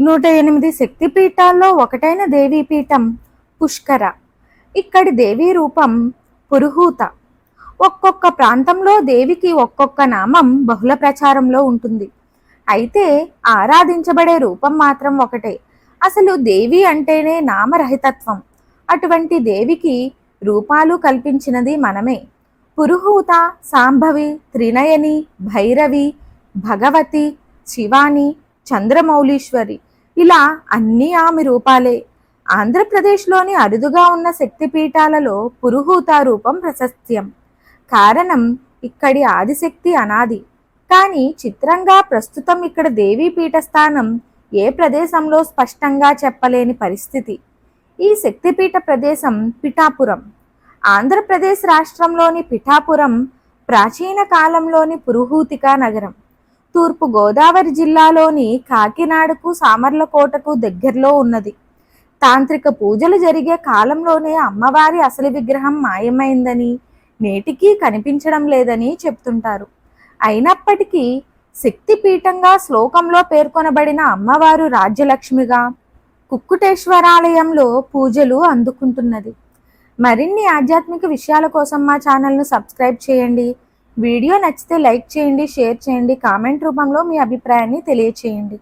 నూట ఎనిమిది శక్తిపీఠాల్లో ఒకటైన దేవీపీఠం పుష్కర. ఇక్కడి దేవీ రూపం పురుహూత. ఒక్కొక్క ప్రాంతంలో దేవికి ఒక్కొక్క నామం బహుళ ప్రచారంలో ఉంటుంది. అయితే ఆరాధించబడే రూపం మాత్రం ఒకటే. అసలు దేవి అంటేనే నామరహితత్వం. అటువంటి దేవికి రూపాలు కల్పించినది మనమే. పురుహూత సాంభవి త్రినయని భైరవి భగవతి శివాని చంద్రమౌళీశ్వరి. ఇలా అన్నీ ఆమె రూపాలే. ఆంధ్రప్రదేశ్లోని అరుదుగా ఉన్న శక్తిపీఠాలలో పురుహూత రూపం ప్రశస్త్యం. కారణం ఇక్కడి ఆదిశక్తి అనాది. కానీ చిత్రంగా ప్రస్తుతం ఇక్కడ దేవీపీఠ స్థానం ఏ ప్రదేశంలో స్పష్టంగా చెప్పలేని పరిస్థితి. ఈ శక్తిపీఠ ప్రదేశం పిఠాపురం. ఆంధ్రప్రదేశ్ రాష్ట్రంలోని పిఠాపురం ప్రాచీన కాలంలోని పురుహూతిక నగరం. తూర్పు గోదావరి జిల్లాలోని కాకినాడకు సామర్లకోటకు దగ్గరలో ఉన్నది. తాంత్రిక పూజలు జరిగే కాలంలోనే అమ్మవారి అసలు విగ్రహం మాయమైందని నేటికీ కనిపించడం లేదని చెప్తుంటారు. అయినప్పటికీ శక్తిపీఠంగా శ్లోకంలో పేర్కొనబడిన అమ్మవారు రాజ్యలక్ష్మిగా కుక్కుటేశ్వరాలయంలో పూజలు అందుకుంటున్నది. మరిన్ని ఆధ్యాత్మిక విషయాల కోసం మా ఛానల్ను సబ్స్క్రైబ్ చేయండి. వీడియో నచ్చితే లైక్ చేయండి షేర్ చేయండి కామెంట్ రూపంలో మీ అభిప్రాయాన్ని తెలియచేయండి.